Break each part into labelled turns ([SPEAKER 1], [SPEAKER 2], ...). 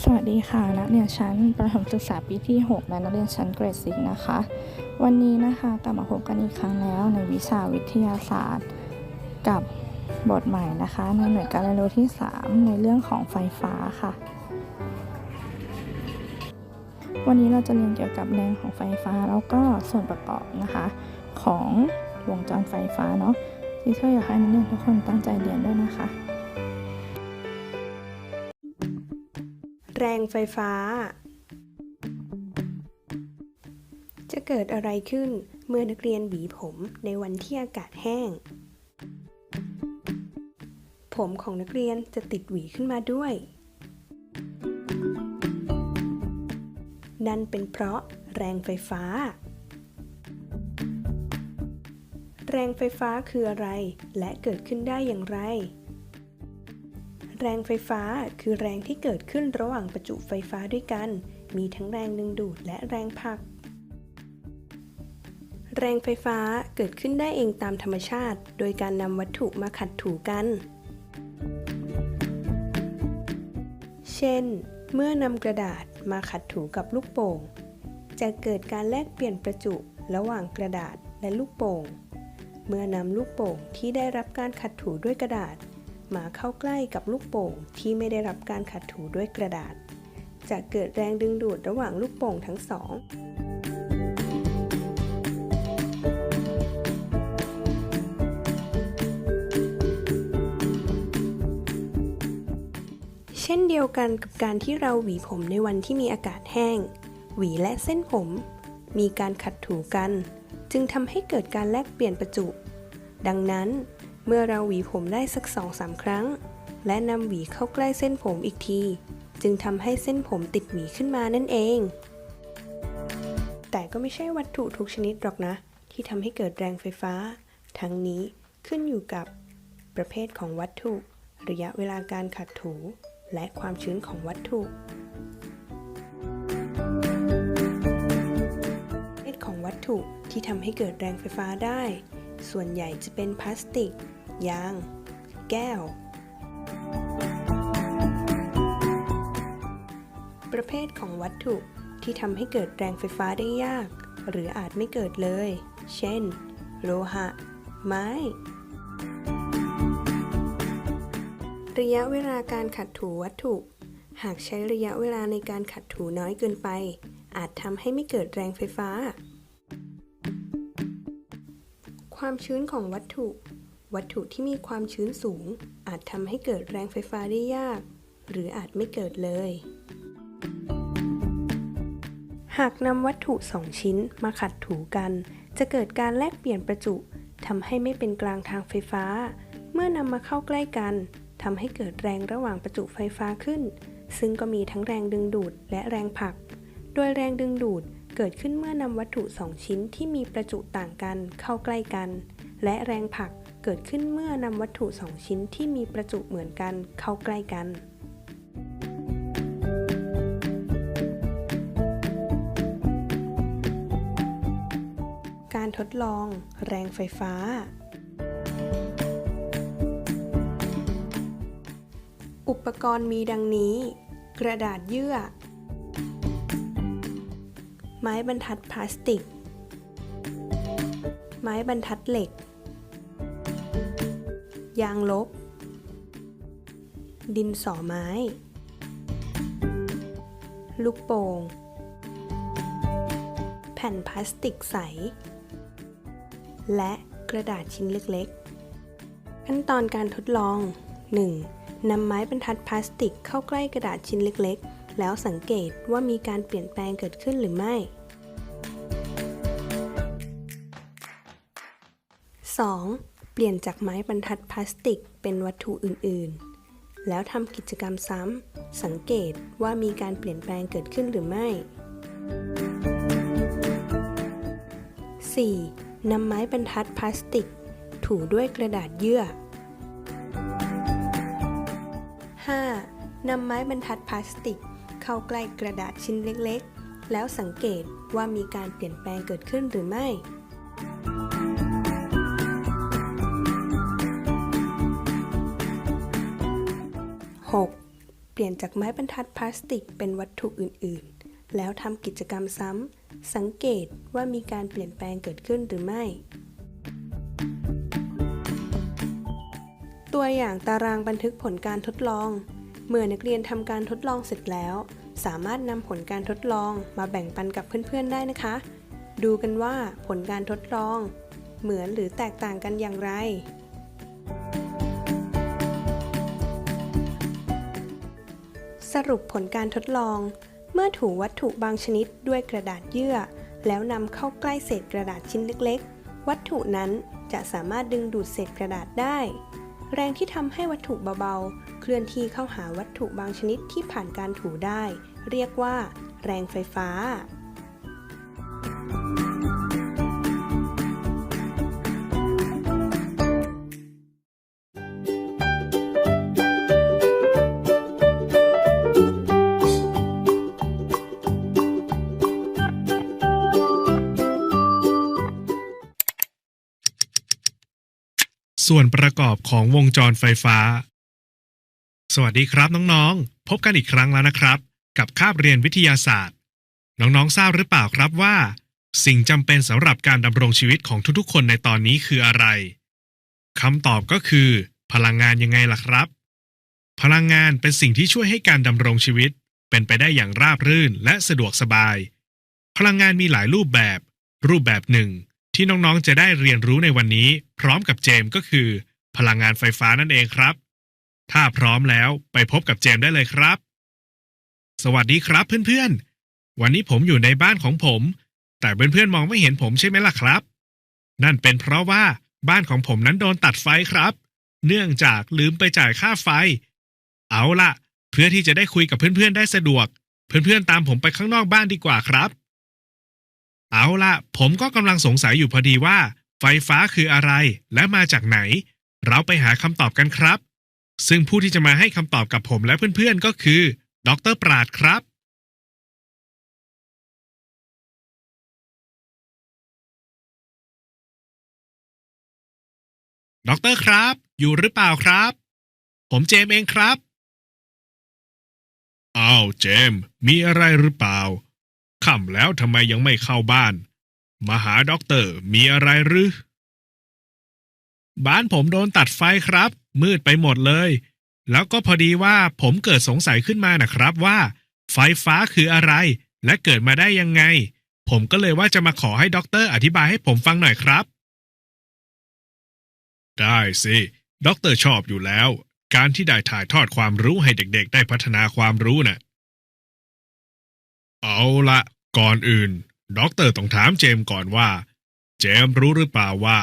[SPEAKER 1] สวัสดีค่ะ นักเรียนชั้นประถมศึกษาปีที่ 6 และนักเรียนชั้นเกรดซิกนะคะ วันนี้นะคะกลับมาพบกันอีกครั้งแล้วในวิชาวิทยาศาสตร์ กับบทใหม่นะคะ ในหน่วยการเรียนรู้ที่ 3 ในเรื่องของไฟฟ้าค่ะ วันนี้เราจะเรียนเกี่ยวกับแรงของไฟฟ้าแล้วก็ส่วนประกอบนะคะของวงจรไฟฟ้าเนาะที่ช่วยอยากให้นักเรียนทุกคนตั้งใจเรียนด้วยนะคะ
[SPEAKER 2] แรงไฟฟ้า จะเกิดอะไรขึ้นเมื่อนักเรียนหวีผมในวันที่อากาศแห้ง ผมของนักเรียนจะติดหวีขึ้นมาด้วย นั่นเป็นเพราะแรงไฟฟ้า แรงไฟฟ้าคืออะไรและเกิดขึ้นได้อย่างไร แรงไฟฟ้าคือแรงที่เกิดขึ้นระหว่างประจุไฟฟ้าด้วยกัน มีทั้งแรงดึงดูดและแรงผลัก แรงไฟฟ้าเกิดขึ้นได้เองตามธรรมชาติ โดยการนำวัตถุมาขัดถูกัน เช่น เมื่อนำกระดาษมาขัดถูกับลูกโป่ง จะเกิดการแลกเปลี่ยนประจุระหว่างกระดาษและลูกโป่ง เมื่อนำลูกโป่งที่ได้รับการขัดถูด้วยกระดาษ มาเข้าใกล้กับลูกโป่งที่ไม่ได้รับการขัดถูด้วยกระดาษ จะเกิดแรงดึงดูดระหว่างลูกโป่งทั้งสองเช่นเดียวกันกับการที่เราหวีผมในวันที่มีอากาศแห้ง หวีและเส้นผม มีการขัดถูกัน จึงทำให้เกิดการแลกเปลี่ยนประจุ ดังนั้น เมื่อเราหวีผมได้สักสองสามครั้ง และนำหวีเข้าใกล้เส้นผมอีกที จึงทำให้เส้นผมติดหวีขึ้นมานั่นเอง แต่ก็ไม่ใช่วัตถุทุกชนิดหรอกนะ ที่ทำให้เกิดแรงไฟฟ้า ทั้งนี้ขึ้นอยู่กับ ประเภทของวัตถุ ระยะเวลาการขัดถู และความชื้นของวัตถุประเภทของวัตถุที่ทำให้เกิดแรงไฟฟ้าได้ ส่วนใหญ่จะเป็นพลาสติก ยาง แก้ว ประเภทของวัตถุที่ทำให้เกิดแรงไฟฟ้าได้ยาก หรืออาจไม่เกิดเลย เช่น โลหะ ไม้ ระยะเวลาการขัดถูวัตถุ หากใช้ระยะเวลาในการขัดถูน้อยเกินไป อาจทำให้ไม่เกิดแรงไฟฟ้า ความชื้นของวัตถุ วัตถุที่มีความชื้นสูง อาจทำให้เกิดแรงไฟฟ้าได้ยาก หรืออาจไม่เกิดเลย หากนำวัตถุสองชิ้นมาขัดถูกัน จะเกิดการแลกเปลี่ยนประจุทำให้ไม่เป็นกลางทางไฟฟ้า เมื่อนำมาเข้าใกล้กันทำให้เกิดแรงระหว่างประจุไฟฟ้าขึ้น ซึ่งก็มีทั้งแรงดึงดูดและแรงผลัก โดยแรงดึงดูดเกิดขึ้นเมื่อนำวัตถุสองชิ้นที่มีประจุต่างกันเข้าใกล้กัน และแรงผลัก เกิดขึ้นเมื่อนำวัตถุสองชิ้นที่มีประจุเหมือนกันเข้าใกล้กัน การทดลอง แรงไฟฟ้า อุปกรณ์มีดังนี้ กระดาษเยื่อ ไม้บรรทัดพลาสติก ไม้บรรทัดเหล็ก ยางลบ ดินสอไม้ ลูกโป่ง แผ่นพลาสติกใส และกระดาษชิ้นเล็กๆ ขั้นตอนการทดลอง 1. นำไม้บรรทัดพลาสติกเข้าใกล้กระดาษชิ้นเล็กๆ แล้วสังเกตว่ามีการเปลี่ยนแปลงเกิดขึ้นหรือไม่ 2. เปลี่ยนจากไม้บรรทัดพลาสติกเป็นวัตถุอื่น ๆ แล้วทำกิจกรรมซ้ำ สังเกตว่ามีการเปลี่ยนแปลงเกิดขึ้นหรือไม่ 4. นำไม้บรรทัดพลาสติก ถูด้วยกระดาษเยื่อ 5. นำไม้บรรทัดพลาสติก เข้าใกล้กระดาษชิ้นเล็ก ๆ แล้วสังเกตว่ามีการเปลี่ยนแปลงเกิดขึ้นหรือไม่ 6. เปลี่ยนจากไม้บรรทัดพลาสติกเป็นวัตถุอื่น ๆ แล้วทำกิจกรรมซ้ำ สังเกตว่ามีการเปลี่ยนแปลงเกิดขึ้นหรือไม่ ตัวอย่างตารางบันทึกผลการทดลอง เมื่อนักเรียนทำการทดลองเสร็จแล้ว สามารถนำผลการทดลองมาแบ่งปันกับเพื่อน ๆ ได้นะคะ ดูกันว่าผลการทดลอง เหมือนหรือแตกต่างกันอย่างไร สรุปผลการทดลอง เมื่อถูวัตถุบางชนิดด้วยกระดาษเยื่อ แล้วนำเข้าใกล้เศษกระดาษชิ้นเล็กๆ วัตถุนั้นจะสามารถดึงดูดเศษกระดาษได้ แรงที่ทำให้วัตถุเบาๆ เคลื่อนที่เข้าหาวัตถุบางชนิดที่ผ่านการถูได้ เรียกว่า แรงไฟฟ้า
[SPEAKER 3] ส่วนประกอบของวงจรไฟฟ้า สวัสดีครับน้องๆ พบกันอีกครั้งแล้วนะครับ กับคาบเรียนวิทยาศาสตร์ น้องๆทราบหรือเปล่าครับว่า สิ่งจำเป็นสำหรับการดำรงชีวิตของทุกๆ คนในตอนนี้คืออะไรคำตอบก็คือ พลังงานยังไงล่ะครับ พลังงานเป็นสิ่งที่ช่วยให้การดำรงชีวิต เป็นไปได้อย่างราบรื่นและสะดวกสบาย พลังงานมีหลายรูปแบบ รูปแบบหนึ่ง ที่น้องๆ จะได้เรียนรู้ในวันนี้ พร้อมกับเจมส์ก็คือ พลังงานไฟฟ้านั่นเองครับ ถ้าพร้อมแล้วไปพบกับเจมส์ได้เลยครับ สวัสดีครับเพื่อนๆ วันนี้ผมอยู่ในบ้านของผม แต่เพื่อนๆมองไม่เห็นผมใช่ไหมล่ะครับ นั่นเป็นเพราะว่าบ้านของผมนั้นโดนตัดไฟครับ เนื่องจากลืมไปจ่ายค่าไฟ เอาล่ะ เพื่อที่จะได้คุยกับเพื่อนๆ ได้สะดวก เพื่อนๆ ตามผมไปข้างนอกบ้านดีกว่าครับ เอาล่ะผมก็กำลังสงสัยอยู่พอดีว่า ไฟฟ้าคืออะไรและมาจากไหน เราไปหาคำตอบกันครับ ซึ่งผู้ที่จะมาให้คำตอบกับผมและเพื่อนๆก็คือ ดรปราดครับ ดรครับ อยู่หรือเปล่าครับ ผมเจมเองครับ อ้าวเจม มีอะไรหรือเปล่า ค่ำแล้วทำไมยังไม่เข้าบ้าน มาหาด็อกเตอร์มีอะไรหรือ บ้านผมโดนตัดไฟครับ มืดไปหมดเลย แล้วก็พอดีว่าผมเกิดสงสัยขึ้นมานะครับว่า ไฟฟ้าคืออะไร และเกิดมาได้ยังไง ผมก็เลยว่าจะมาขอให้ด็อกเตอร์อธิบายให้ผมฟังหน่อยครับ ได้สิด็อกเตอร์ชอบอยู่แล้ว การที่ได้ถ่ายทอดความรู้ให้เด็ก ๆ ได้พัฒนาความรู้น่ะ เอาละก่อนอื่นด็อกเตอร์ต้องถามเจมก่อนว่า เจมรู้หรือเปล่าว่า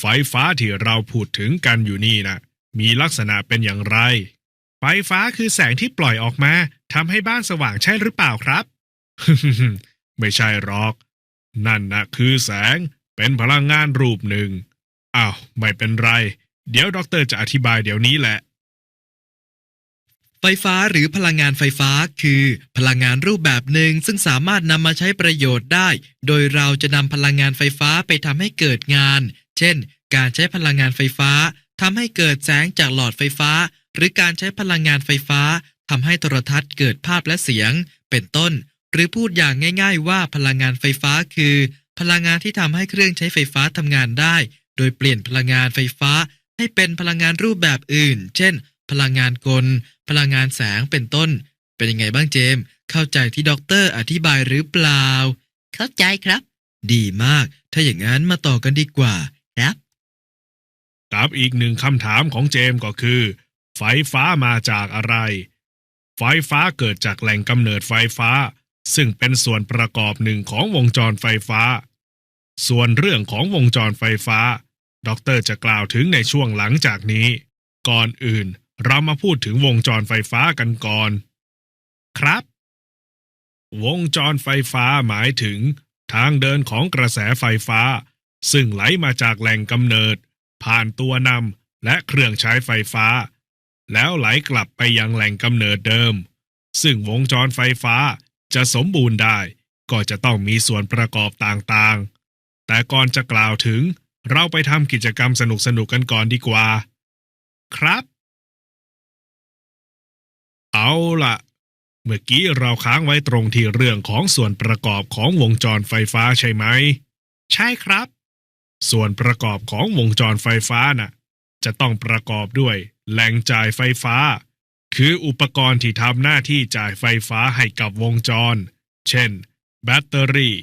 [SPEAKER 3] ไฟฟ้าที่เราพูดถึงกันอยู่นี่นะมีลักษณะเป็นอย่างไร ไฟฟ้าคือแสงที่ปล่อยออกมาทำให้บ้านสว่างใช่หรือเปล่าครับไม่ใช่หรอก นั่นนะคือแสงเป็นพลังงานรูปหนึ่งอ้าวไม่เป็นไร เดี๋ยวด็อกเตอร์จะอธิบายเดี๋ยวนี้แหละ
[SPEAKER 4] ไฟฟ้าหรือพลังงานไฟฟ้าคือ พลังงานรูปแบบหนึ่งซึ่งสามารถนำมาใช้ประโยชน์ได้ โดยเราจะนำพลังงานไฟฟ้าไปทำให้เกิดงาน เช่น การใช้พลังงานไฟฟ้าทำให้เกิดแสงจากหลอดไฟฟ้า หรือการใช้พลังงานไฟฟ้าทำให้โทรทัศน์เกิดภาพและเสียง เป็นต้น หรือพูดอย่างง่าย ๆ ว่าพลังงานไฟฟ้าคือ พลังงานที่ทำให้เครื่องใช้ไฟฟ้าทำงานได้ โดยเปลี่ยนพลังงานไฟฟ้าให้เป็นพลังงานรูปแบบอื่น เช่น พลังงานกล พลังงานแสงเป็นต้น เป็นยังไงบ้างเจมส์เข้าใจที่ด็อกเตอร์อธิบายหรือเปล่า เข้าใจครับ ดีมาก ถ้าอย่างนั้นมาต่อกันดีกว่าครับ
[SPEAKER 3] ครับอีกหนึ่งคำถามของเจมส์ก็คือ ไฟฟ้ามาจากอะไร ไฟฟ้าเกิดจากแหล่งกำเนิดไฟฟ้า ซึ่งเป็นส่วนประกอบหนึ่งของวงจรไฟฟ้า ส่วนเรื่องของวงจรไฟฟ้าด็อกเตอร์จะกล่าวถึงในช่วงหลังจากนี้ ก่อนอื่น เรามาพูดถึงวงจรไฟฟ้ากันก่อน ครับ วงจรไฟฟ้าหมายถึง ทางเดินของกระแสไฟฟ้า ซึ่งไหลมาจากแหล่งกำเนิด ผ่านตัวนำและเครื่องใช้ไฟฟ้า แล้วไหลกลับไปยังแหล่งกำเนิดเดิม ซึ่งวงจรไฟฟ้าจะสมบูรณ์ได้ ก็จะต้องมีส่วนประกอบต่างๆ แต่ก่อนจะกล่าวถึง เราไปทำกิจกรรมสนุกๆกันก่อนดีกว่า ครับ เอาล่ะเมื่อกี้เราค้างไว้ตรงที่เรื่องของส่วนประกอบของวงจรไฟฟ้าใช่ไหม ใช่ครับ ส่วนประกอบของวงจรไฟฟ้าน่ะ จะต้องประกอบด้วยแหล่งจ่ายไฟฟ้า คืออุปกรณ์ที่ทำหน้าที่จ่ายไฟฟ้าให้กับวงจร เช่น แบตเตอรี่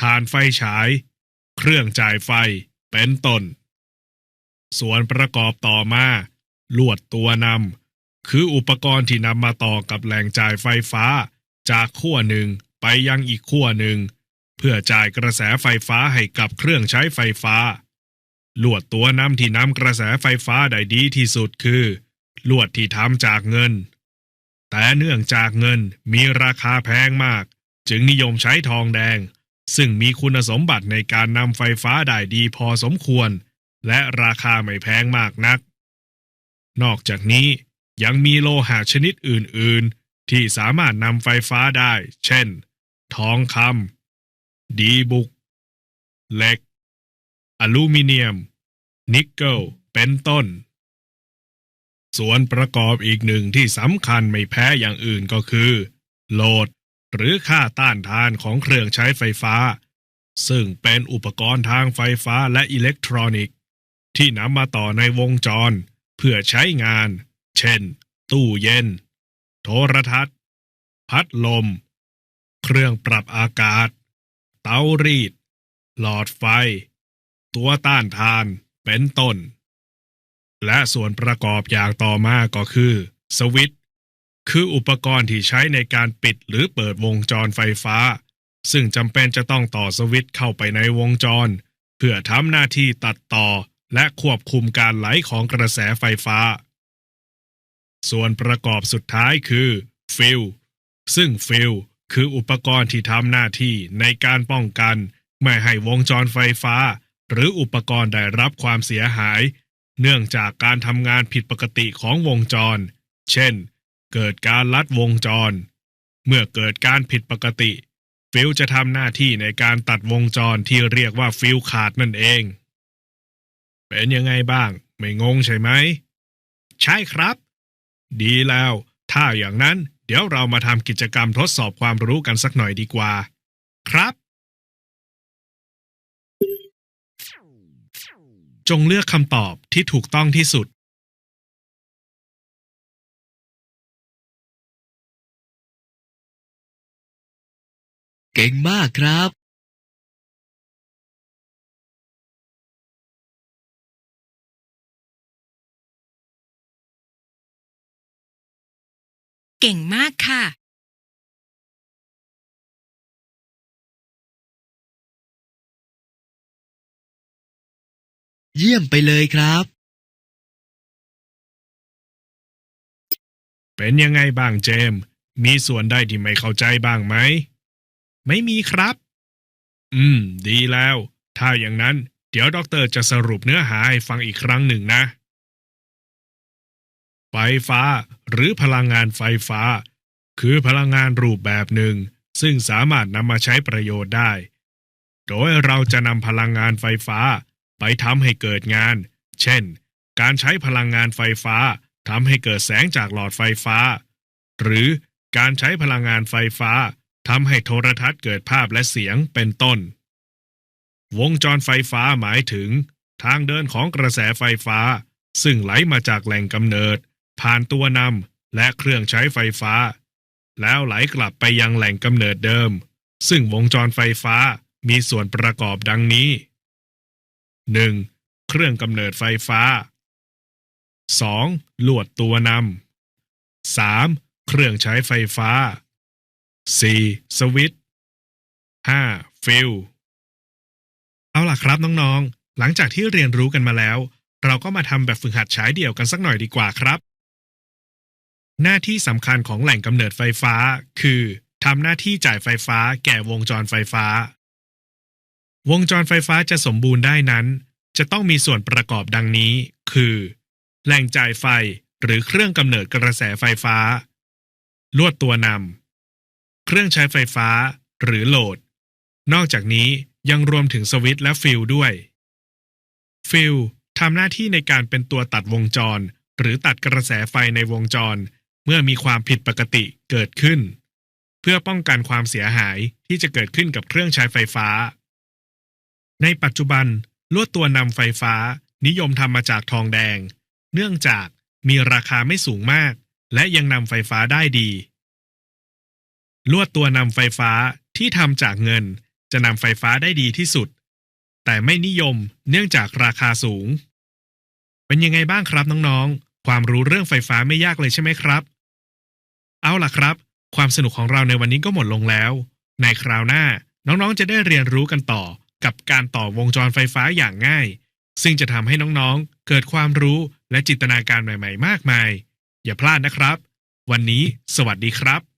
[SPEAKER 3] ถ่านไฟฉาย เครื่องจ่ายไฟ เป็นต้น ส่วนประกอบต่อมา ลวดตัวนำ คืออุปกรณ์ที่นำมาต่อกับแหล่งจ่ายไฟฟ้า จากขั้วหนึ่งไปยังอีกขั้วหนึ่ง เพื่อจ่ายกระแสไฟฟ้าให้กับเครื่องใช้ไฟฟ้า ลวดตัวนำที่นำกระแสไฟฟ้าได้ดีที่สุดคือ ลวดที่ทำจากเงิน แต่เนื่องจากเงินมีราคาแพงมาก จึงนิยมใช้ทองแดง ซึ่งมีคุณสมบัติในการนำไฟฟ้าได้ดีพอสมควร และราคาไม่แพงมากนัก นอกจากนี้ ยังมีโลหะชนิดอื่น ๆ ที่สามารถนำไฟฟ้าได้ เช่น ทองคำดีบุก เหล็ก อลูมิเนียม นิกเกิล เป็นต้น ส่วนประกอบอีกหนึ่งที่สำคัญไม่แพ้อย่างอื่นก็คือ โหลด หรือค่าต้านทานของเครื่องใช้ไฟฟ้า ซึ่งเป็นอุปกรณ์ทางไฟฟ้าและอิเล็กทรอนิกส์ ที่นำมาต่อในวงจร เพื่อใช้งาน เช่น ตู้เย็น โทรทัศน์ พัดลม เครื่องปรับอากาศ เตารีด หลอดไฟ ตัวต้านทาน เป็นต้น และส่วนประกอบอย่างต่อมาก็คือ สวิตคืออุปกรณ์ที่ใช้ในการปิดหรือเปิดวงจรไฟฟ้า ซึ่งจำเป็นจะต้องต่อสวิตช์เข้าไปในวงจร เพื่อทำหน้าที่ตัดต่อและควบคุมการไหลของกระแสไฟฟ้า ส่วนประกอบสุดท้ายคือฟิลซึ่งฟิลคืออุปกรณ์ที่ทำหน้าที่ในการป้องกัน ไม่ให้วงจรไฟฟ้า หรืออุปกรณ์ได้รับความเสียหาย เนื่องจากการทำงานผิดปกติของวงจร เช่น เกิดการลัดวงจร เมื่อเกิดการผิดปกติ ฟิลจะทำหน้าที่ในการตัดวงจรที่เรียกว่าฟิลขาดนั่นเอง เป็นยังไงบ้าง ไม่งงใช่ไหม ใช่ครับ ดีแล้ว ถ้าอย่างนั้น เดี๋ยวเรามาทำกิจกรรมทดสอบความรู้กันสักหน่อยดีกว่า ครับ จงเลือกคำตอบที่ถูกต้องที่สุด
[SPEAKER 4] เก่งมากครับ
[SPEAKER 5] เก่งมากค่ะ
[SPEAKER 4] เยี่ยมไปเลยครับ
[SPEAKER 3] เป็นยังไงบ้างเจมส์มีส่วนได้ที่ไม่เข้าใจบ้างไหม ไม่มีครับ อืม ดีแล้ว ถ้าอย่างนั้น เดี๋ยวด็อกเตอร์จะสรุปเนื้อหาให้ฟังอีกครั้งหนึ่งนะ ไฟฟ้า หรือพลังงานไฟฟ้า คือพลังงานรูปแบบหนึ่ง ซึ่งสามารถนำมาใช้ประโยชน์ได้ โดยเราจะนำพลังงานไฟฟ้า ไปทำให้เกิดงาน เช่น การใช้พลังงานไฟฟ้าทำให้เกิดแสงจากหลอดไฟฟ้า หรือการใช้พลังงานไฟฟ้าทำให้โทรทัศน์เกิดภาพและเสียงเป็นต้น วงจรไฟฟ้าหมายถึง ทางเดินของกระแสไฟฟ้า ซึ่งไหลมาจากแหล่งกำเนิด ผ่านตัวนำและเครื่องใช้ไฟฟ้า แล้วไหลกลับไปยังแหล่งกำเนิดเดิม ซึ่งวงจรไฟฟ้ามีส่วนประกอบดังนี้ 1. เครื่องกำเนิดไฟฟ้า 2. ลวดตัวนำ 3. เครื่องใช้ไฟฟ้า 4. สวิตช์ 5. ฟิลเอาล่ะครับน้องๆ หลังจากที่เรียนรู้กันมาแล้ว เราก็มาทำแบบฝึกหัดใช้เดี่ยวกันสักหน่อยดีกว่าครับ หน้าที่สำคัญของแหล่งกำเนิดไฟฟ้า คือทำหน้าที่จ่ายไฟฟ้าแก่วงจรไฟฟ้า วงจรไฟฟ้าจะสมบูรณ์ได้นั้น จะต้องมีส่วนประกอบดังนี้ คือ แหล่งจ่ายไฟหรือเครื่องกำเนิดกระแสไฟฟ้า ลวดตัวนำเครื่องใช้ไฟฟ้า หรือโหลด นอกจากนี้ยังรวมถึงสวิตช์และฟิลด้วย ฟิลทำหน้าที่ในการเป็นตัวตัดวงจร หรือตัดกระแสไฟในวงจร มื่อมีความผิดปกติเกิดขึ้น เพื่อป้องกันความเสียหายที่จะเกิดขึ้นกับเครื่องใช้ไฟฟ้า ในปัจจุบันลวดตัวนำไฟฟ้านิยมทำมาจากทองแดง เนื่องจากมีราคาไม่สูงมาก และยังนำไฟฟ้าได้ดี ลวดตัวนำไฟฟ้าที่ทำจากเงินจะนำไฟฟ้าได้ดีที่สุด แต่ไม่นิยมเนื่องจากราคาสูง เป็นยังไงบ้างครับน้องๆ ความรู้เรื่องไฟฟ้าไม่ยากเลยใช่ไหมครับ เอาล่ะครับ ความสนุกของเราในวันนี้ก็หมดลงแล้ว ในคราวหน้าน้องๆจะได้เรียนรู้กันต่อกับการต่อวงจรไฟฟ้าอย่างง่าย ซึ่งจะทำให้น้องๆ เกิดความรู้และจินตนาการใหม่ ๆ มากมาย อย่าพลาดนะครับ วันนี้ สวัสดีครับ